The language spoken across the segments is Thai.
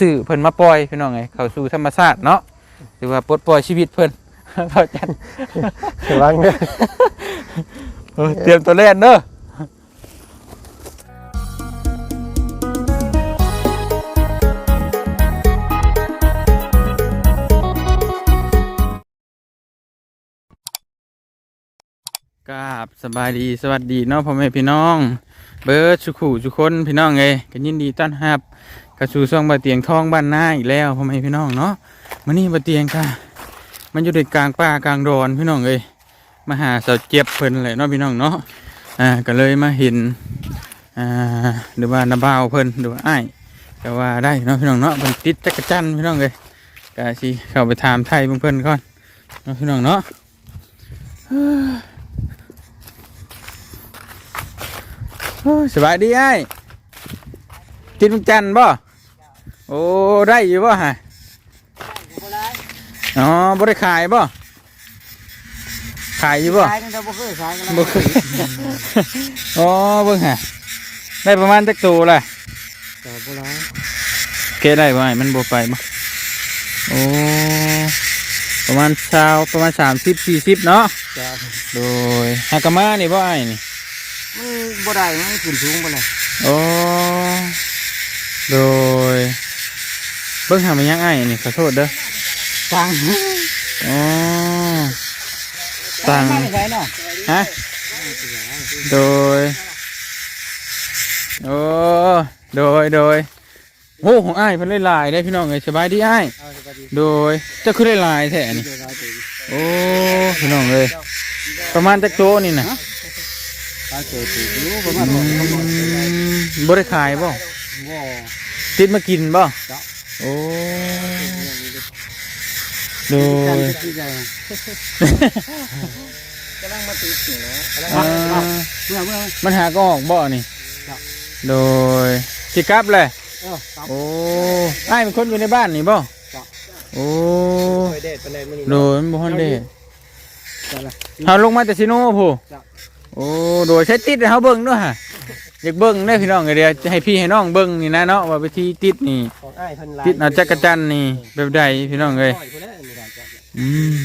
ซื้อเพิ่นมาปล่อยพี่น้องไงเข้าสู่ธรรมชาติเนาะหรือว่าปลดปล่อยชีวิตเพิ่นเข้าใจระวังเด้อเออเตรียมตัวเล่นเด้อกับสบายดีสวัสดีเนาะพ่อแม่พี่น้อง เบิร์ดสุขุสุคนพี่น้องเอ้ยก็ยินดีต้อนรับ กระสู่ช่องบาเตียงทองบ้านนาอีกแล้วพ่อแม่พี่น้องเนาะมื้อนี้บาเตียงค่ะ มันอยู่ในกลางป่ากลางดอนพี่น้องเอ้ยมาหาสาวเจ็บเพิ่นเลยเนาะพี่น้องเนาะอ่าก็เลยมาเห็นอ่าหรือว่านาบ่าวเพิ่นหรือว่าอ้ายก็ว่าได้เนาะพี่น้องเนาะเพิ่นติดจักรจันพี่น้องเอ้ยก็สิเข้าไปถามไทยเพิ่นก่อนเนาะพี่น้องเนาะสบายดีไอ้ายกินจันบ่ โอ้ได้อยู่บ่ฮะอ๋อบ่ได้ขายบ่ขายอยู่บ่ขายกันแต่บ่เคยขายกันบ่เคยอ๋อเบิ่งฮะได้ประมาณจักตัวละแต่บ่ร้ายเกได้บ่ไอ้มันบ่ไปบ่โอ้ประมาณชาวประมาณ30 40เนาะจ้ะโดยฮากามานี่บ่ไอ้ายนี่มันบ่ได้มันขึ้นสูงบ่เลย โอ้โดย เบิ่งหามันยังไงนี่ขอโทษเด้อตังอ๋อตังไม่ใช่เนาะฮะโดยโอ้โดยโดยโอ้ของอ้ายเพิ่นได้หลายได้อพี่น้องเอ้ยสบายดีอ้ายเอาสบายดีโดยเจ้าคือได้หลายแท้นี่เดี๋ยวเราจะโอ้พี่น้องเอ้ยประมาณจักโตนี่น่ะปลาเจอถูกอยู่ประมาอืณนั้นมบ่ได้ขายบ่บ่ติดมากินบ่จ้ะ โอ้โดกันยจะที่ใหญ่กำลังมาติดอยู่นะกำลังอ่มาาเมื่อเมื่อมันหาก็ออกบ่อนี่ครับโดยสิกลับเลย เออครับโอ้ไอ้ายเป็นคนอยู่ในบ้านนี่บ่ครับโอ้ไปเด็ดไปเลยมื้อนี้โดยมันบ่ฮอนเด้จ้ะล่ะ เฮาลงมาแต่ซิโน่ผู้ครับโอ้โดยใช้ติดให้เฮาเบิ่งด้วยฮะ อยากเบิ่งได้อพี่น้องเดี๋ยวจะให้พี่ให้น้องเบิ่งนี่นะเนาะว่าวิธีติดนี่ ของอ้ายเพิ่นหลายติดเอาจักรจันทร์นี่แบบใดพี่น้องเอ้ยน้อยพุ่นแหละนี่ได้จ้ะอืม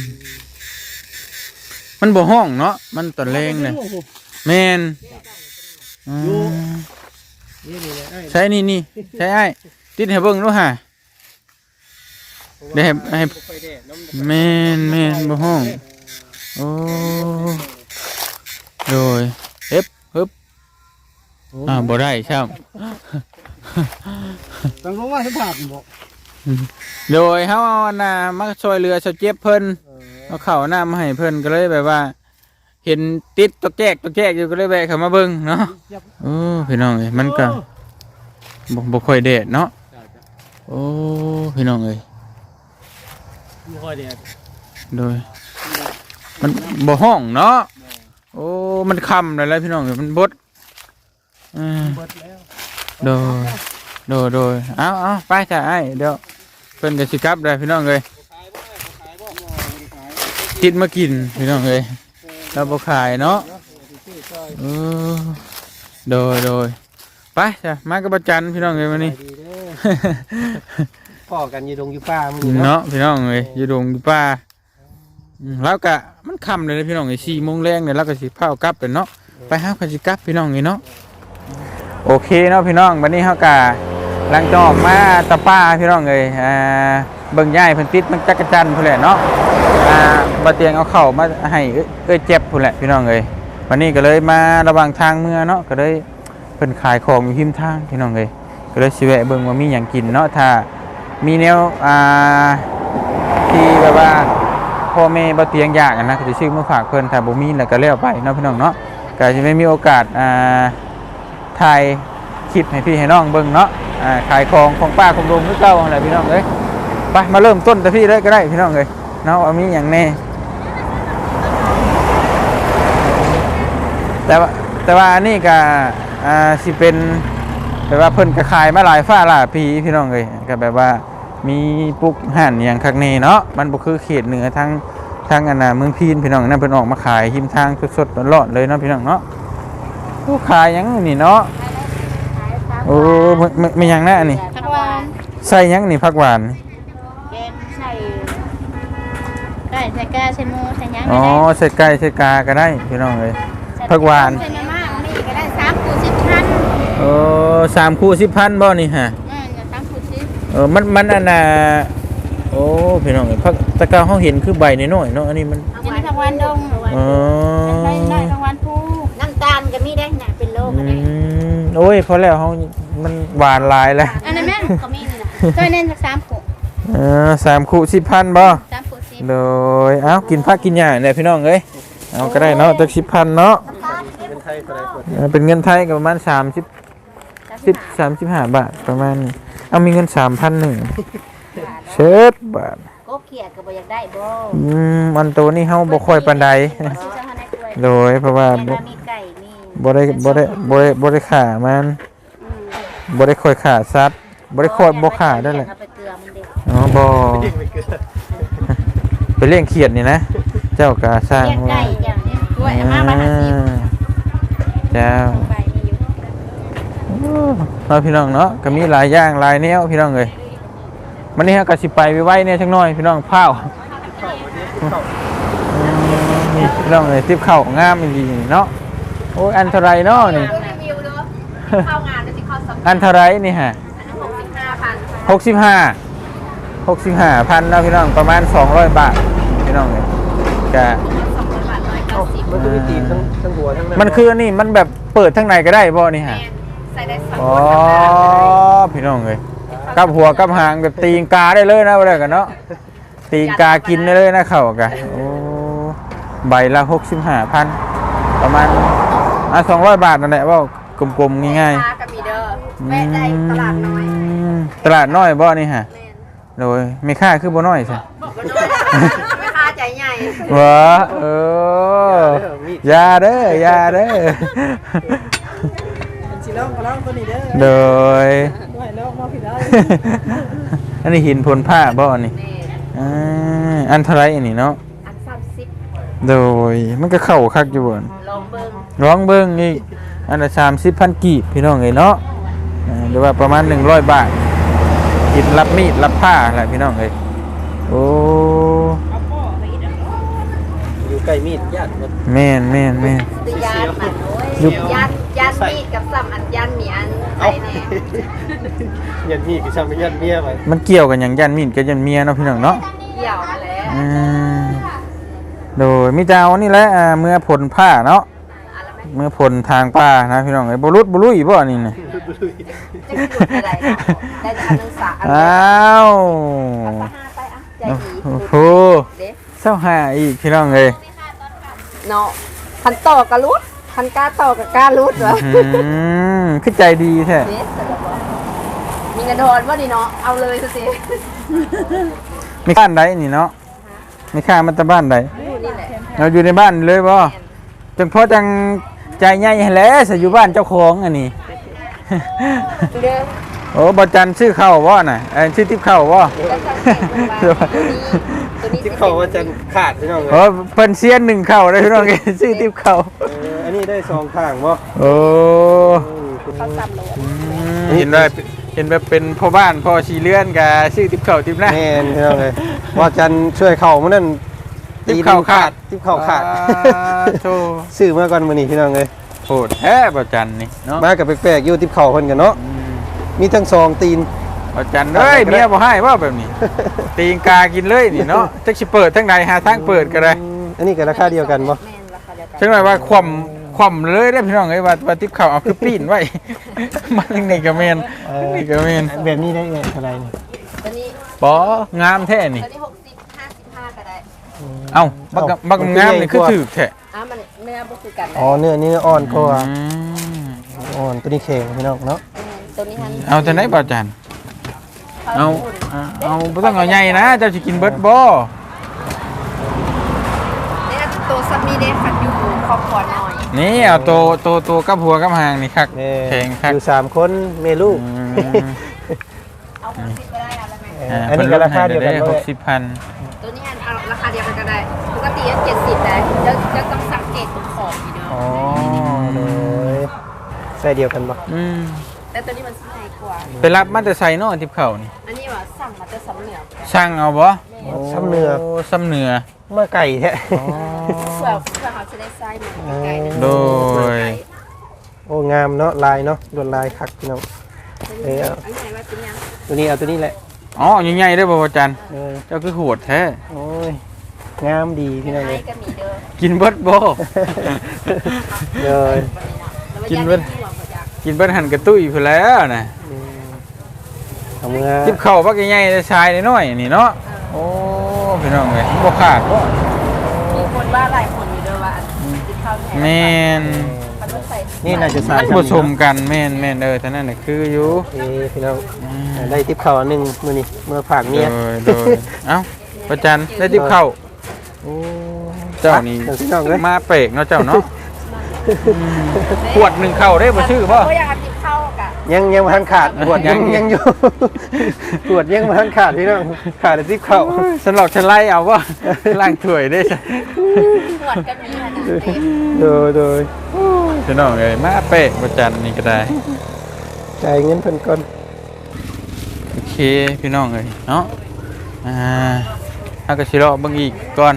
มันบ่ห้องเนาะมันตอนแรงเลยแม่นอืมนี่นี่เลยอ้ายใช้นี่นี่ใช้ไอ้ายติดให้เบิ่งด้วยฮะ ได้ให้ให้ บ่ค่อยแดดน้ำแม่นแม่นบ่ห้อง โอ้โดยเฮ็บเฮ็บ อ่าบ่ได้ครับต้องรู้ว่าสภาพบ่โดยเฮาเอาอันน่ะมาช่วยเหลือชาวเจ็บเพิ่นเออเอาข้าวน้ำมาให้เพิ่นก็เลยแบบว่า เห็นติดตะแกกตะแกกอยู่ก็เลยแวะเข้ามาเบิ่งเนาะโอ้พี่น้องเอ้ยมันก็บ่บ่ค่อยแดดเนาะจ้ะจ้ะโอ้พี่น้องเอ้ยบ่ค่อยแดดโดยมันบ่ห้องเนาะโอ้ มันค่ำแล้วแหละพี่น้องเอ้ยมันบด อืมเบิดแล้วโดยโดยโดยเอาเอาไปจ้ะไอ้เดี๋ยวเพิ่นก็สิกลับได้พี่น้องเอ้ยขายบ่ขายบ่บ่ขายติดมากินพี่น้องเอ้ยเราบ่ขายเนาะซื้อซอยเออโดยโดยไปจ้ะมากับประจันพี่น้องเอ้ยวันนี้ดีเด้อพ่อกันอยู่ดงอยู่ป่ามื้อนี้เนาะเนาะพี่น้องเอ้ยอยู่ดงอยู่ป่าอืมแล้วก็มันค่ำเลยนะพี่น้องเอ้ยสี่โมงแรงเนี่ยแล้วก็สิพาเอากลับเลยเนาะไปหากันสิกลับพี่น้องเอ้ยเนาะ โอเคเนาะพี่น้องวันนี้เฮากะหลังจอกมาตะป้าพี่น้องเอ้ยอ่าเบิ่งย่ายเพิ่นติดมันจักรจันพุ่นแหละเนาะอ่าบ่เตียงเอาเข้ามาให้เอ้ยเจ็บพุ่นแหละพี่น้องเอ้ยวันนี้ก็เลยมาระหว่างทางเมื่อเนาะก็เลยเพิ่นขายของอยู่ริมทางพี่น้องเอ้ยก็เลยสิแวะเบิ่งว่ามีหยังกินเนาะถ้ามีแนวอ่าที่แบบว่าพ่อแม่บ่เตียงยากอะนะก็สิซื้อมาฝากเพิ่นถ้าบ่มีแล้วก็แล้วไปเนาะพี่น้องเนาะก็สิไม่มีโอกาสอ่า ถ่ายคลิปให้พี่ให้น้องเบิ่งเนาะอ่าขายของของป้าของลุงคือเก่าหั่นแหละพี่น้องเอ้ยไปมาเริ่มต้นแต่พี่เลยก็ได้พี่น้องเอ้ยเนาะว่ามีหยังแน่แต่ว่าแต่ว่าอันนี้ก็อ่าสิเป็นแบบว่าเพิ่นก็ขายมาหลายฟ้าหลายปีพี่น้องเอ้ยก็แบบว่ามีปุกห่านอย่างคักเนเนาะมันบ่คือเขตเหนือทางทางอันน่ะเมืองพีนพี่น้องนั่นเพิ่นออกมาขายหิมทางสดๆร้อนๆเลยเนาะพี่น้องเนาะ ผู้ขายหยังนี่เนาะโอ้ไม่ไม่ไม่หยังนะอันนี่ ทั้งวันสใส่หยังนี่ผักหวานแกงใส่ไก่ใส่กาใส่หมูใส่หยังอ๋อก็ได้ใส่ไก่ใส่กาก็ได้พี่น้องเอ้ยใส่ผักหวาน ใส่มาม่านี่ก็ได้สามคูสิบพันโอ้สามคู่สิบพันบ่นี่ฮะอืมอย่าสามคูสิบเออมันมันอันน่ะโอ้พี่น้องเอ้ยผักตะกร้าเฮาเห็นคือใบน้อยๆเนาะอันนี้มัน กินทั้งวันดงอ๋อได้ได้ โอ้ยพอแล้วเฮามันหวานหลายแล้วอันนั้นแม่ก็มีนี่นะตัวนี้สักสามคูเออสามคู่สิบพันบ่สามคูสิบโดยเอ้ากินผักกินหญ้าเนี่ยพี่น้องเอ้ยเอาก็ได้เนาะจักสิบพันเนาะเป็นไทยเท่าไหร่กว่าเออเป็นเงินไทยก็ประมาณสามสิบสิบสามสิบห้าบาทประมาณนี้เอามีเงินสามพันหนึ่งเชิดบาทก็เขียดก็บ่อยากได้บ่อืมอันโตนี่เฮาบ่ค่อยปานใดซื้อเจ้าให้ได้กล้วยโดยเพราะว่าแต่บ่ว่ามีไก่มี บ่ได้บ่ได้บ่ได้บ่ได้ขามันอืมบ่ได้ค่อยขาสัตว์บ่ได้ค่อยบ่ขาได้แหละเอาไปเกลือมันเด็กอ๋อบ่เด็กไปเกิดไปเลี้ยงเขียดนี่นะ เจ้าก็สร้างเลี้ยงไก่อย่างนี้กล้วยเอามาบ้านห้าสิบเจ้าไปนี่อยู่เราพี่น้องเนาะก็มีหลายอย่างหลายแนวพี่น้องเลยมันนี่ฮะก็สิไปไว้เนี่ยจังน้อยพี่น้องพาวอืมนี่พี่น้องเลยทิปเข่างามจริงๆเนาะ โอ้ยอันเท่าไรเนาะนี่รีวิวเนาะเข้างานแล้วสิเข้าสัมอันเท่าไรนี่ฮะหกสิบห้าพันหกสิบห้าหกสิบห้าพันเนาะพี่น้องประมาณสองร้อยบาทพี่น้องเลยก็สองร้อยบาทร้อยเก้าสิบมันก็มีตีนทั้งทั้งหัวทั้งนั้นมันคืออันนี่มันแบบเปิดทั้งในก็ได้บ่นี่แมฮะนใส่ได้สองอ๋อคนพี่น้องเลยกับหัวกับหางแบบตีนกาได้เลยนะว่าได้กันเนาะตีนกากินได้เลยนะเข่ากันโอ้ใบละหกสิบห้าพันประมาณ อะสองร้อยบาทนั่นแหละว่ากลมๆง่ายค้ากับมีเดอร์ๆแม่ได้ตลาดน้อยมตลาดน้อยบ่นี่ฮะแมนโดยไม่ค่าคือบ่น้อยใช่บอกว่าน้อยไม่ค้าใจใหญ่วะเอออยาเด้ออยาเด้อสิลองก็ลองตัวนี้เด้อโดยไม่ลองมาผิดได้อันนี้หินพลผ้าบ่นี่แม่อ่าอันเท่าไรอันนี้เนาะอันสามสิบโดยมันก็เข้าคักอยู่บ่นลองเบิ้ง ร้องเบิ่งอีกอันละสามสิบพันกีบพี่น้องเอ้ยเนาะอ่าหรือว่าประมาณหนึ่งร้อยบาทกินรับมีดรับผ้าแหละพี่น้องเอ้ยโอ้อยู่ใกล้มีดญาติมันแม่นแม่นแม่นตัวยานมันโอ้ยุยบยานยานมีดกับซ้ำอันยานหมีอันใส่แน่ยันมีดก็ช่างเป็นยันเมียไปมันเกี่ยวกันอย่างยันมีดกับยันเมียเนาะพี่น้องเนาะเกี่ยวมาแล้วอืมโดยมิจาวนี่แหละอ่าเมื่อผลผ้าเนาะอันละไหม เมื่อผลทางป้านะพี่น้องเอ้ยบ่รุดบ่ลุยบ่นี่นะจะหยุดอะไรเนาะได้แต่อันหนึงสาอันอ้าว เอาไปห้าไปอะใจดีโอ้โหเด็กเศร้าหาอีกพี่น้องเอ้ยเนาะพันต่อกับรุดพันกล้าต่อกับกล้ารุดวะอืมคือใจดีแท้เด็กแต่ละบ่มีเงินทอนว่าดีเนาะเอาเลยสิมีบ้านใดนี่เนาะมีค่ามันแตะบ้านใดอยู่นี่แหละเราอยู่ในบ้านเลยบ่จังพอจัง ใจใหญ่ให้แหล้วสิอยู่บ้านเจ้าของอันนี้ เด้อโอ้บ่จันชื่อเข้าบ่น่ะเอ้ยชื่อทิพย์เข้าบ่แล้วสังเกตดูว่า ตัวนี้ตัวนี้ที่เขาว่าจะขาดพี่น้องเลยโอ้เพิ่นเซียนหนึ่งเข้าได้พี่น้องเอ้ยชื่อทิพย์เข้าเอออันนี้ได้สองข้างบ่โอ้เขาซ้ำเลยอืมเห็นว่าเห็นแบบเป็นพ่อบ้านพ่อชีเลื่อนกับชื่อทิพย์เข้าทิพย์หน้า แม่นพี่น้องเลยว่าจันช่วยเข่ามันนั่น ทิพย์เข้าขาดทิพย์เข่าขาดอ่โธ่ซื้อมาก่อนมื้อนี้พี่น้องเลยโหดแท้บ่จันนี่เนาะมากับแปลกๆอยู่ทิพย์เข่าเพิ่นกันเนาะอืมมีทั้งสองตีนบ่จันเอ้ยเมียบ่ให้ว่าแบบนี้ ตีงกากินเลยนี่เนาะจักสิเปิดทั้งใดหาทางเปิดก็ได้อันนี้ก็ราคาเดียวกันบ่แม่นราคาเดียวกันจังหน่อยว่าคว่ำคว่ำเลยได้อพี่น้องเอ้ยว่าว่าทิพย์เข้าเอาคือปีนไว้มันนี่ก็แม่นนี่ก็แม่นแบบนี้ได้เท่าไหร่นี่ตัวนี้ปองามแท้นี่ เอ้าบักบักงามนี่คือถือแท้อ้ามันเนื้อบ่คือกันอ๋อเนื้อนี่อ่อนก็อ่อนตัวนี้แข็งพี่น้องเนาะตัวนี้ฮันเอาแต่ไหนบ่อาจารย์เอาเอาบ่ต้องเอาใหญ่นะเจ้าสิกินเบิดบ่เนี่ยตัวซับมีเด้คัดอยู่คอบครัวน้อยนี่เอาตัวตัวตัวกับหัวกับหางนี่ครับแข็งครับอยู่สามคนแม่ลูกเอาหกสิบ่ได้แล้วหมอันนี้ราคาเดียวกันหกสิบพัน ปกติเจ็ดสิบนะจะจะต้องสังเกตตรงขอบอยู่เนาะอ๋อเลยใส่เดียวกันปะอืมแต่ตัวนี้มันสิใหญ่กว่า ไปรับมาแต่ใส่เนาะทิพย์เข่านี่อันนี้ว่าสั่งมาแต่สำเหนือช่างเอาบ่ซ้ำเนื้อโซ้ำเนื้อมาไก่แท้เพื่อเพื่อเขาจะได้ไส้มันไก่โดยโอ้งามเนาะลายเนาะลวดลายคักพี่น้องอันนี้อันไหนว่าเป็นยังตัวนี้เอาตัวนี้แหละอ๋อใหญ่ๆได้อบ่อาจารย์เออเจ้าคือโหดแท้โอ้ย งามดีพี่น้องไส้เลยก็มีเด้อกินเบิดบ่เลยกินเบิด กินเบิดหันกระตุ้ยพุ่นแล้วน่ะอืมทำงานทิพย์เข่าบักใหญ่ๆแต่ชายน้อยๆนี่เนาะโอ้พี่น้องเอ้ยบ่ขาดบ่มีคนว่าหลายคนอยู่เด้อว่าติดข้าวแทนแม่นมันต้องใส่นี่น่าจะใส่มันผสมกันแม่นแม่นเออแต่นั่นน่ะคืออยู่เอ้พี่น้องได้ทิปเขาอันหนึ่งมือนี่มือผากโดเมียยโดยเอ้าประจันได้ทิพย์เข้า โอ้เจ้านี่เดี๋ยวพี่น้องเลยมาเปรกเนาะเจ้าเนาะขวดหนึ่งเข้าได้บ่ชื่อบ่ก็อยากติดข้าวกะยังยังมาทันขาดปวดยังยังยังอยู่ปวดยังมาทันขาดพี่น้องขาดแต่ทิปเขาฉันหลอกฉันไล่เอาว่าล้างถ้วยได้จ้ะปวดก็มีขนาดเต็มโดยโดยพี่น้องเอ้ยมาเปรกประจันนี่ก็ได้จ่ายเงินเพิ่นก่อนโอเคพี่น้องเอ้ยเนาะอ่า ถ้าก็สิรอเบิ่งอีกก่อน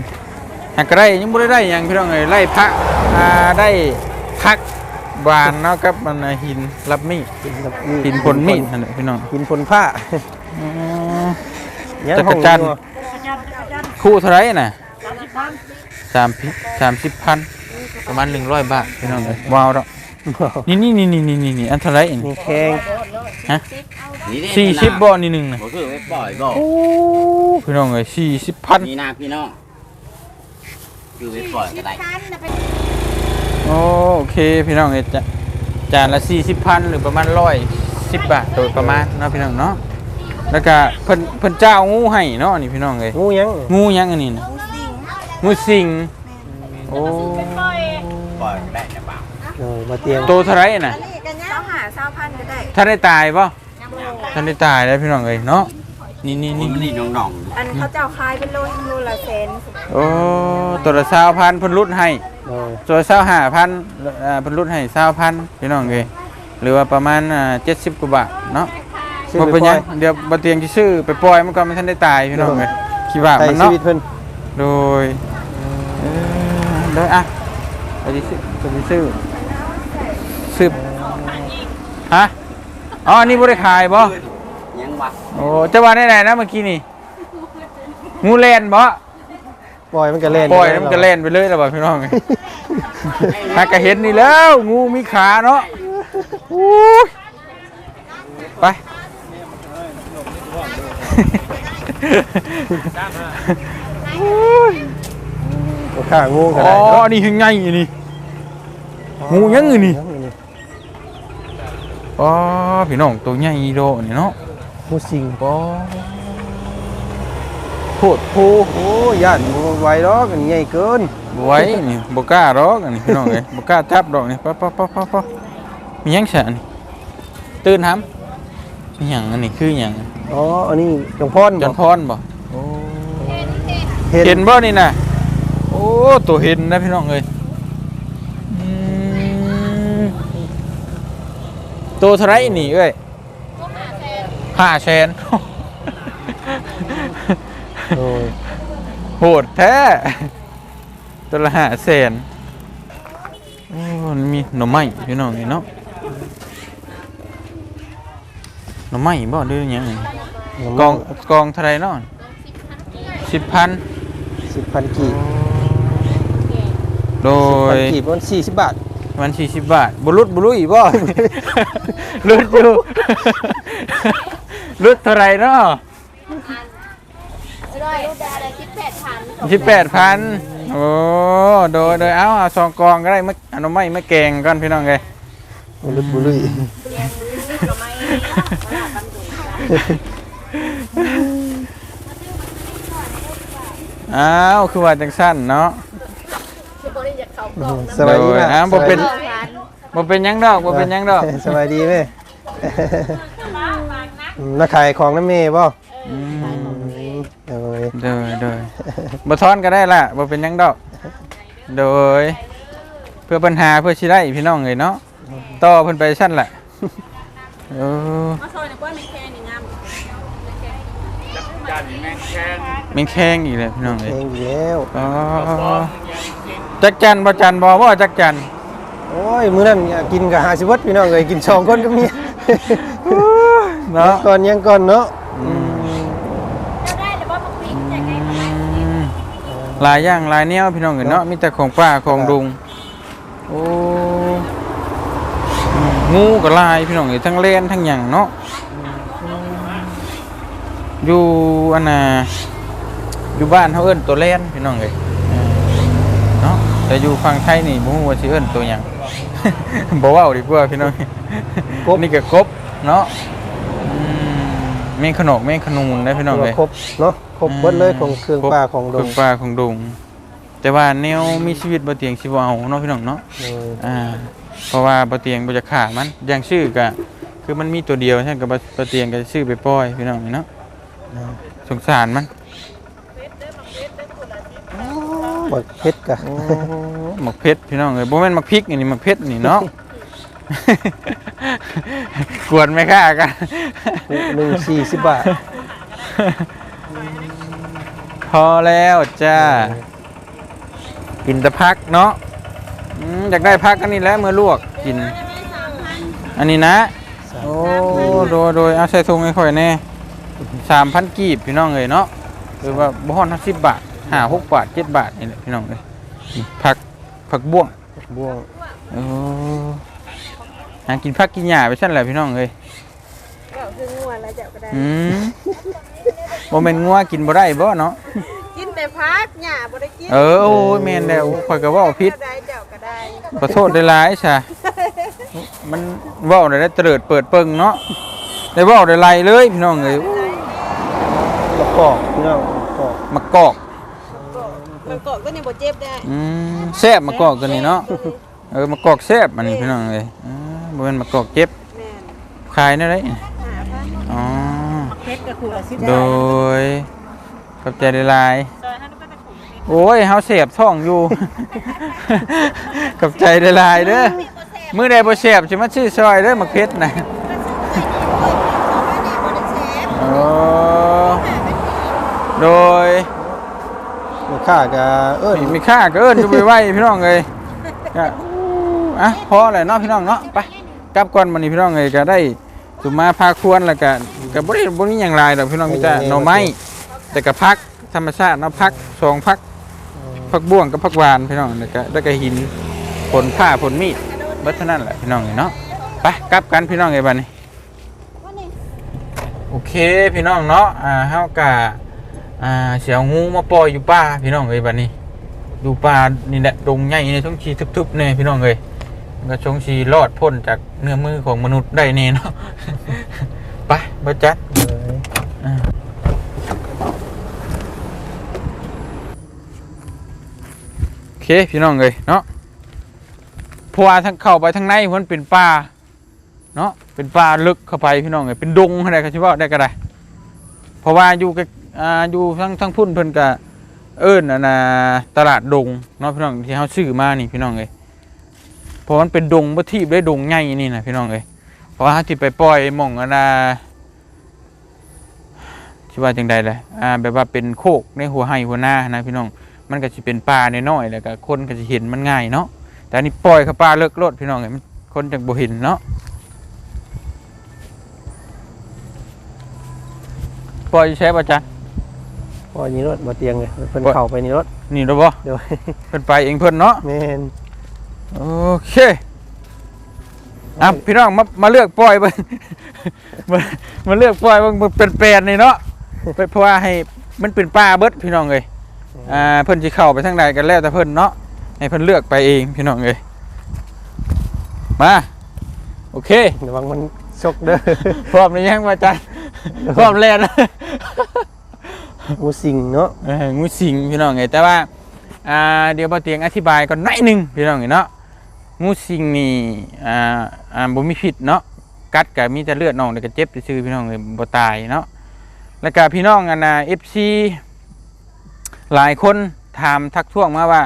หากก็ได้ยังบ่ได้ได้หยังพี่น้องเอ้ยไล่พระอ่าได้พักบานเนาะกับมันน่ะหินรับมีดกินกับหินผลมีดนั่นแหละพี่น้องกินผลผ้าอ๋อยังจักรห้องจันทร์อยู่คู่เท่าไหร่น่ะสามพิสามสิบพันประมาณหนึ่งร้อยบาทพี่น้องเอ้ยว้าวดอกนี่นี่นี่นี่นี่นี่นี่อันเท่าไหร่นี่นี่แข้งฮะ นี่เด้สี่สิบบ่นี่หนึ่งน่ะบ่คือไม่ปล่อยบ่โอ้พี่น้องเอ้ยสี่สิบพันนี่นะพี่น้องคือไม่ปล่อยก็ได้โอ้โอเคพี่น้องเอ้ยจะจานละสี่สิบพันหรือประมาณร้อยสิบบาทโดยประมาณเนาะพี่น้องเนาะแล้วก็เพิ่นเพิ่นเจ้างูให้เนาะนี่พี่น้องเอ้ยงูยังงูยังอันนี้น่ะงูสิงโอ้ปล่อยก็ได้จะเปล่าโดยมาเตียงโตเท่าไหร่น่ะเจ้าหาเศร้าพันก็ได้ท่านได้ตายป่ะ ท่านได้ตายแล้วพี่น้องเอ้ยเนาะนี่นี่นี่นี่นี่น้องอันเขาเจ้าคายเป็นโลโลละเซนโอ้ตัวละสาวพันเพิ่นรุดให้โดยตัวสาวห้าพันอ่าเพิ่นรุดให้สาวพันพี่น้องเอ้ยหรือว่าประมาณอ่าเจ็ดสิบกว่าบาทเนาะซื้อบ่ไปเป็นปหล่ยัองยเดี๋ยวบ่เตียงสิซื้อไปปล่อยมันก่อนมันทันได้ตายพี่น้องเอ้ยคิดว่าใส่มันชีเนาะวิตเพิ่นโดยเออเด้ออะไปสิซื้อไปสิซื้อซื้อฮะ อ๋ออันนี้บ่ได้ขายบ่ๆยังวะโอ้จะว่าได้ไหนนะเมื่อกี้นี่งูเล่นบ่ปล่อยมันก็เล่นปล่อยแล้วมันก็เล่นไปเลยแล้วบ่พี่น้องถ้าก็เห็นนี่แล้ว งูมีขาเนาะอู้ยไปบ่ฆ่างูก็อ๋ได้อเนาะนี่หึงไงอีนี่งูยังอยู่นี่ อ๋อพี่น้องตัวใหญ่อีโดนี่เนาะงูสิงอ๋อโคตรโพโอ้ย่านบ่ไหวดอกอันนี้ใหญ่เกินบ่ไหว้นี่บ่กล้าดอกอันนี้พี่น้องเอ้ยบ่กล้าจับดอกนี่ปะปะปะปะปะมีหยังแฉะนี่ตื่นทำมีหยังอันนี้คือหยังอ๋ออันนี้จงพรจับ่นพรบ่เห็นเห็นบ่นี่น่ะโอ้ตัวเห็นนะพี่น้องเอ้ย ตัวเท่าไหรนี่เอ้ยห้าแสนโอ้ยโหดแท้ตัวละห้าแสนโอ้มันมีหน่อไม้พี่น้องนี่เนาะหน่อไม้บ่หรือหยังนี่กองกองเท่าไหรเนาะสิบพันสิบพันกีบโดพันยกีบมันสี่สิบบาท มันสี่สิบบาทบุรุษบุรุษอีกบ่รุดอยู่รุดเท่าไหรเนาะด้วยอะไรคิดแปดพันสิบแปดพันโอ้โดยโดยเอาเอาสองกองก็ได้มาเอาหน่อไม้มาแกงก่อนพี่น้องเลยบุรุษบุรุษอ้าวคือว่าจังสั้นเนาะคื อบริจาคเขากล่องสบายดีโดยนะอ่าบ่เป็น บ่เป็นหยังดอกบ่เป็นหยังดอกสบายดีไหมนักขายของน้ำเมย์ป่ะอืมโดยโดยโดยบ่ทอนก็ได้ล่ะบ่เป็นหยังดอก โดย เพื่อปัญหาเพื่อสิได้พี่น้องเลยเนาะต่อเพิ่นไปชั้นแหละเออมาซอยนะกว่ามีแค่นี่งามแม่งแข้งอีกเลยพี่น้องเอเอ้ยงอยู่แล้วอ๋อ จักจันบ่จันบ่ว่าจักจันโอ้ยมื้อนั้นกินกับหาสิวัดพี่น้องเอ้ยกินสองคนก็มีเนาะก่อนยังก่อนเนาะเจ้าได้หรือว่าบักพริกจากไหนอืมหลายอย่างหลายแนวพี่น้องเอ้ยเนาะมีแต่ของป้าของดุงโอ้อืมงูก็หลายพี่น้องเอ้ยทั้งเล่นทั้งหยังเนาะอยู่อันน่ะอยู่บ้านเขาเอิ้นตัวเล่นพี่น้องเอ้ยเออเนาะ แต่อยู่ฝั่งไทยนี่บ่ฮู้ว่าสิเอิ้นตัวหยัง บ่เว้าดีกว่าพี่น้องนี่ก็กบเนาะอืมแม่งขนกแม่งขนูนได้พี่น้องตัวเลยครบเนาะครบเบิดเลยของเครื่องป่าของดเครื่งองป่าของดง แต่ว่าแนวมีชีวิตบ่เตียงสิบ่เอาเนาะพี่น้องเนาะ เอออ่า เพราะว่าบ่เตียงบ่จะฆ่ามัน อย่างชื่อก็คือมันมีตัวเดียวใช่ก็บ่บ่เตียงก็ซื้อไปปล่อยพี่น้องเนาะ สงสารมัน หมดเพชรกะโอ้หมักเพชรพี่น้องเอ้ยบ่แม่นหมักพริกอันนี่หมักเพชรนี่เนาะ กวนไหมค่ะกันหนึ่งสี่สิบบาท พอแล้วจ้ากินแต่พักเนาะอืมอยากได้พักอันนี้แหล้วเมื่อลวกกิน อันนี้นะ โอ้โดยโดยเอาใส่ถุงให้ค่อยแน่สามพันกีบพี่น้องเลยเนาะหรือว่าบ่ฮอนสิบบาท ห้าหกบาทเจ็ดบาทนี่แหละพี่น้องเลยนี่ผักผักบ้วงบ่วงโอ้หากินผักกินหญ้าไปซั่นแหละพี่น้องเลยเจ้าคืองัวแล้วเจ้าก็ได้ อืมบ่แม่นงัวกินบ่ได้บ่เนาะกินแต่พักหญ้าบ่ได้กินเออโอ้ยแม่นแล้วข่อยก็เว้าผิดได้เจ้าก็ได้ขอโทษได้หลายซะมันเว้าได้เตลิดเปิดเปิงเนาะได้เว้าได้ไรเลยพี่น้องเอ้ยมะกอกพี่น้องมะกอกมะกอก มันเกาะก็ยังบ่เจ็บได้อืมแซ่บมะกอกตัวนี้เนาะเออมะกอกแซ่บอันนี้พี่น้องเอ้ยอ่าบ่แม่นมะกอกเจ็บแม่นขายแนั่นได้หาพันอ๋อเพชรกับขูดละสิบโดยขอบใจได้หลายซอยให้มันเป็นขูดโอ้ยเฮาเสียบท้องอยู่ขอบใจได้หลายเด้อมื้อใดบ่เสียบสิมาซื้อซอยเด้อมักเพชรน่ะโอ้โดยมี ค่ากะเอิ้นมีค่าก็เอิ้นอยู่ไว้ๆพี่น้องเอ้ยก็อะพอแล้วเนาะพี่น้องเนาะไปกลับก่อนมื้อนี้พี่น้องเอ้ยก็ได้สุมาพาควรแล้วก็ก็บ่ได้บ่มีหยังหลายดอกพี่น้องมีแต่หน่อไม้แต่ก็พักธรรมชาติเนาะพักสองพักผักบ้วงกับผักหวานพี่น้องแล้วก็แล้วก็หินผลผ้าผลมีดเบิดเท่านั้นแหละพี่น้องเนาะไปกลับกันพี่น้องไอ้บัดนี้โอเคพี่น้องเนาะอ่าเฮากะ อ่าเสียวงูมาปล่อยอยู่ป่าพี่น้องเอ้ยบัดนี้อยู่ป่านี่แหละดงใหญ่ในช่องชีทึบๆเนี่ยพี่น้องเอ้ยมันก็ช่องชีรอดพ้นจากเนื้อมือของมนุษย์ได้แน่เนาะไปบ่จัดอ่าโอเคพี่น้องเลยเนาะเพราะว่าทางเข้าไปทางในมันเป็นป่าเนาะเป็นป่าลึกเข้าไปพี่น้องเลยเป็นดงอะไรก็ชิว่าได้ก็ได้เพราะว่าอยู่กับ อ่าอยู่ทั้งทั้งพุ่นเพิ่นก็เอิ้นอันน่ะตลาดดงเนาะพี่น้องที่เฮาซื้อมานี่พี่น้องเลยเพราะมันเป็นดงบ่ที่ได้ดงใหญ่นี่นะพี่น้องเลยเพราะว่าที่ไปปล่อยหม่องอันน่ะที่ว่าจังใดเลยอ่าแบบว่าเป็นโคกในหัวไห้หัวหน้านะพี่น้องมันก็จะเป็นป่าน้อยๆแล้วก็คนก็จะเห็นมันง่ายเนาะแต่อันนี้ปล่อยเข้าป่าเลิกโลดพี่น้องไงมันคนจังบ่เห็นเนาะปล่อยใช้ป่ะจ๊ะ พอนี่รถบ่เตียงเลยเพิ่นบ่เข้าไปนี่รถนี่เด้อบ่เดี๋ยวเพิ่นไปเองเพิ่นเนาะแม่นโอเคอะพี่น้องมามาเลือกปล่อยเบิ่งมามาเลือกปล่อยเบิ่งมันเป็นแปลนนี่เนาะเพราะว่าให้มันเป็นป่าเบิดพี่น้องเอ้ยอ่าเพิ่นสิเข้าไปทางใดกันแล้วแต่เพิ่นเนาะให้เพิ่นเลือกไปเองพี่น้องเอ้ยมาโอเคระวังมันชกเด้อพร้อมหรือยังมาจันพร้อมแล้วนะ งูสิงเนาะเอองูสิงพี่น้องเอ้ยแต่ว่าอ่าเดี๋ยวบ่เตียงอธิบายก่อนหน่อยนึงพี่น้องเนาะงูสิงนี่อ่าอ่าบ่มีพิษเนาะกัดก็มีแต่เลือดน้องแล้วก็เจ็บซื่อพี่น้องเอ้ยบ่ตายเนาะแล้วก็พี่น้องอันน่ะ FC หลายคนถามทักท้วงมาว่า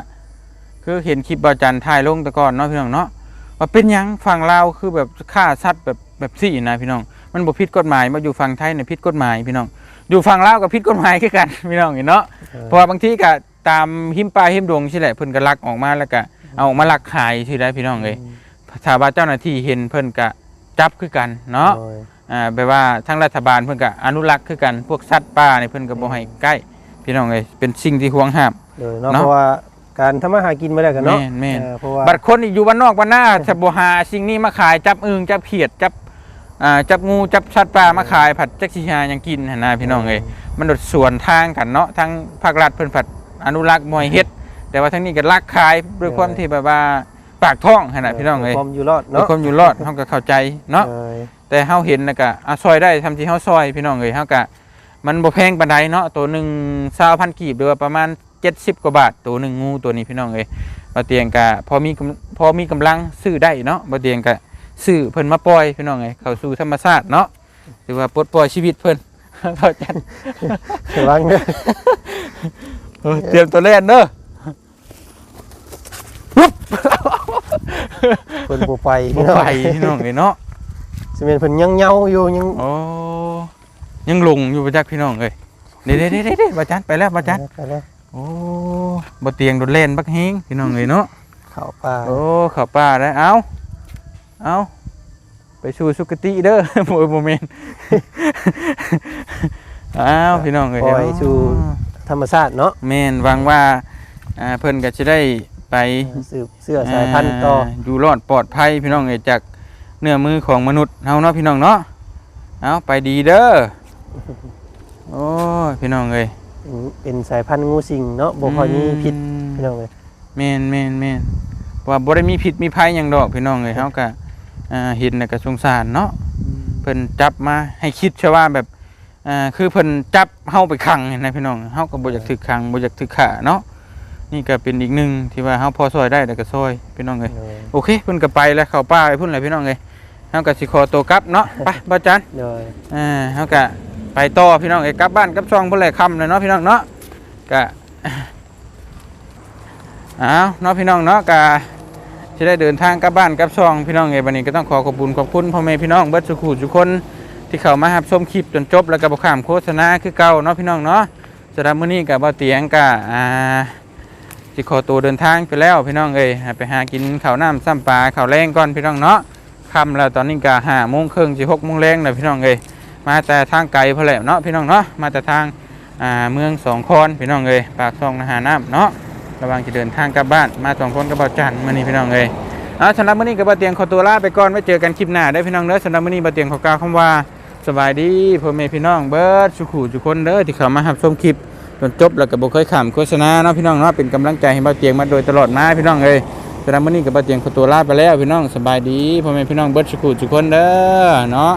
คือเห็นคลิปบาจันถ่ายลงแต่ก่อนเนาะพี่น้องเนาะว่าเป็นยังฝั่งลาวคือแบบฆ่าสัตว์แบบแบบสี่นะพี่น้อง มันบ่ผิดกฎหมายมาอยู่ฝั่งไทยเนี่ยผิดกฎหมายพี่น้อง อยู่ฝั่งลาวก็ผิดกฎหมายคือกันพี่น้องเห็นเนาะเพราะว่าบางทีก็ตามหิมปลาหิมดงใช่แหละเพิ่นก็ลักออกมาแล้วก็เอาออกมาลักขายที่ได้พี่น้องเอ้ยถ้าว่าเจ้าหน้าที่เห็นเพิ่นก็จับคือกันเนาะโดยอ่าแปลว่าทางรัฐบาลเพิ่นก็อนุรักษ์คือกันพวกสัตว์ป่านี่เพิ่นก็บ่ให้ใกล้พี่น้องเอ้ยเป็นสิ่งที่ห่วงห้ามโดยเนาะเนาะเพราะว่าการทำมาหากินมาแล้วกันเนาะแม่นแม่นเออเพราะว่าบัดคนที่อยู่บ้านนอกบ้านหน้าถ้าบ่หาสิ่งนี้มาขายจับอึ่งจับเขียดจับ อ่าจับงูจับสัตว์ป่ามาขายผัดจักสิหาหยังกินหั่นนะพี่น้องเอ้ยมันโดดสวนทางกันเนาะทั้งภาครัฐเพิ่นผัดอนุรักษ์มวยเฮ็ด แต่ว่าทั้งนี้ก็ลักขายด้วยความที่แบบว่าปากท้องขนาดพี่น้องเอ้ยความอยู่รอดด้วยเนาะความอยู่รอดเฮาก็เข้าใจเนาะเออแต่เฮาเห็นแล้วก็อาซอยได้ทำที่เฮาซอยพี่น้องเอ้ยเฮาก็มันบ่แพงปานใดเนาะตัวหนึง20,000กีบหรือว่าประมาณ 70 กว่าบาท ตัวหนึงงูตัวนี้พี่น้องเอ้ยบ่เตียงก็พอมีกำพอมีกำลังซื้อได้เนาะบ่เตียงก็ ซื้อเพิ่นมาปล่อยพี่น้องเอ้ยเข้าสู่ธรรมชาติเนาะหรือว่าปลดปล่อยชีวิตเพิ่นเข้าใจระวังเด้อเออเตรียมตัวเล่นเด้อเพิ่นบ่ไปบ่ไปพี่น้องเอ้ยเนาะสิแม่นเพิ่นยังเหงาอยู่ยังโอ้ยังหลงอยู่ประจักพี่น้องเอ้ยเด้เด้เด้เด้เด้บ่จันไปแล้วบ่จันไปแล้วโอ้บ่เตียงโดดเล่นบักเฮงพี่น้องเอ้ยเนาะเข้าป่าโอ้เข้าป่าได้เอา เอาไปสู่สุคติเด้อบ่บ่แม่นอ้าวพี่น้องเอ้ยปล่อยสู่ธรรมชาติเนาะแม่นหวังว่าอ่าเพิ่นก็สิได้ไปสืบเสื้อสายพันธุ์ต่อาอยู่รอดปลอดภัยพี่น้องเอ้ยจากเนื้อมือของมนุษย์เฮาเนาะพี่น้องเนาะเอาไปดีเด้อโอ้ยพี่น้องเอ้ยเป็นสายพันธุ์งูสิงเนาะบ่ค่อยมีพิษอืมพี่น้องเอ้ยแม่นแม่นแม่นเพราะว่าบ่ได้มีพิษมีภัยหยังดอกพี่น้องเอ้ยเฮาก็ อ่าเห็นแล้วก็สงสารเนาะเพิ่นจับมาให้คิดเชว่าแบบอ่าคือเพิ่นจับเฮาไปขังนะพี่น้องเฮาก็บ่อยากถูกขังบ่อยากถูกฆ่าเนาะนี่ก็เป็นอีกหนึ่งที่ว่าเฮาพอซอยได้แล้วก็ซอยพี่น้องเอ้ยเออโอเคเพิ่นก็ไปแล้วเข้าป่าไปพุ่นเลยพี่น้องเอ้ยเฮาก็สิขอตัวกลับเนาะไปบ่จันเอออ่าเฮาก็ไปต่อพี่น้องเอ้ยกลับบ้านกลับช่องพุ่นเลยค่ำเลยเนาะพี่น้องเนาะก็อ้าวเนาะพี่น้องเนาะก็ สิได้เดินทางกลับบ้านกลับช่องพี่น้องเอ้ยบัดนี้ก็ต้องขอขอบคุณขอบคุณพ่อแม่พี่น้องเบิดสุขุทุกคนที่เข้ามารับชมคลิปจนจบแล้วก็บ่ข้ามโฆษณาคือเก่าเนาะพี่น้องเนาะสำหรับมื้อนี้ก็บ่เตียงก็อ่าสิขอตัวเดินทางไปแล้วพี่น้องเอ้ยไปหากินข้าวน้ำซ้ำปลาข้าวแรงก่อนพี่น้องเนาะค่ำแล้วตอนนี้ก็ห้าโมงครึ่งสิหกโมงแรงเลยพี่น้องเอ้ยมาแต่ทางไกลพอแหล้วเนาะพี่น้องเนาะมาแต่ทางอ่าเมืองสองคอนพี่น้องเอ้ยปากซองนาหาน้ำเนาะ ระวังจะเดินทางกลับบ้านมาสองคนกับเบาจันมื่อนี้พี่น้องเอ้ยเอาสำหรับมื่อนี้กับเบาเตียงขอตัวลาไปก่อนไว้เจอกันคลิปหน้าได้พี่น้องเด้อสำหรับมื่อนี้เบาเตียงขอกล่าวคำว่าสบายดีพ่อแม่พี่น้องเบิร์ดสุขุทุกคนเด้อที่เข้ามารับชมคลิปจนจบแล้วก็บ่เคยขำโฆษณาเนาะพี่น้องเนาะเป็นกำลังใจให้บ่าเตียงมาโดยตลอดมาพี่น้องเอ้ยสำหรับมื้อนี้ก็บ่าเตียงขอตัวลาไปแล้วพี่น้องสบายดีพ่อแม่พี่น้องเบิร์ดสุขุทุกคนเด้อเนาะ